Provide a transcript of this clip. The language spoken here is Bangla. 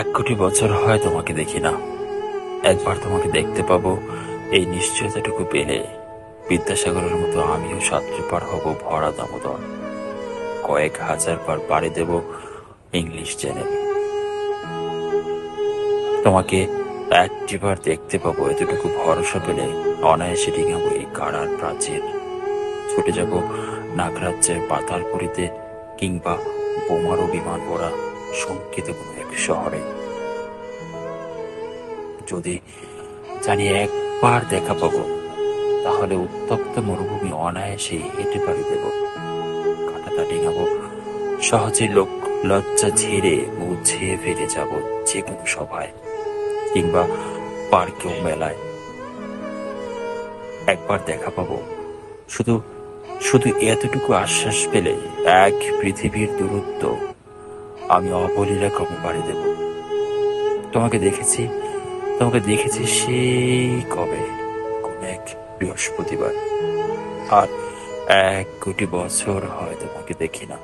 এক কোটি বছর হয় তোমাকে দেখি না। একবার তোমাকে দেখতে পাবো, এই নিশ্চয়তাটুকু পেলে বিদ্যাসাগরের মতো আমিও সাঁতরে পার হব ভরা দামোদর। কয়েক হাজার বার পাড়ি দেব ইংলিশ চ্যানেল তোমাকে একটিবার দেখতে পাবো, এতটুকু ভরসা পেলে অনায়াসে ডিঙাবো এই কারার প্রাচীর। ছুটে যাব নাগরাজ্যের পাতালপুরিতে কিংবা বোমারো বিমান ওরা শঙ্কিত কোনো এক শহরে। যদি জানি একবার দেখা পাবো, তাহলে উত্তপ্ত মরুভূমি অনায়াসে হেঁটে পাড়ি দেব। কাটাতা ডিঙাবো সহজে লোক লজ্জা ঝেড়ে মুছে ফিরে যাব যে কোনো সভায় কিংবা পার্কে মেলায়। একবার দেখা পাবো। শুধু শুধু এতটুকু আশ্বাস পেলে এক পৃথিবীর দূরত্ব আমি অবলীলা ক্রমে বাড়ি দেব। তোমাকে দেখেছি তোমাকে দেখেছি সেই কবে? কোন এক বৃহস্পতিবার। আর এক কোটি বছর হয় তোমাকে দেখি না।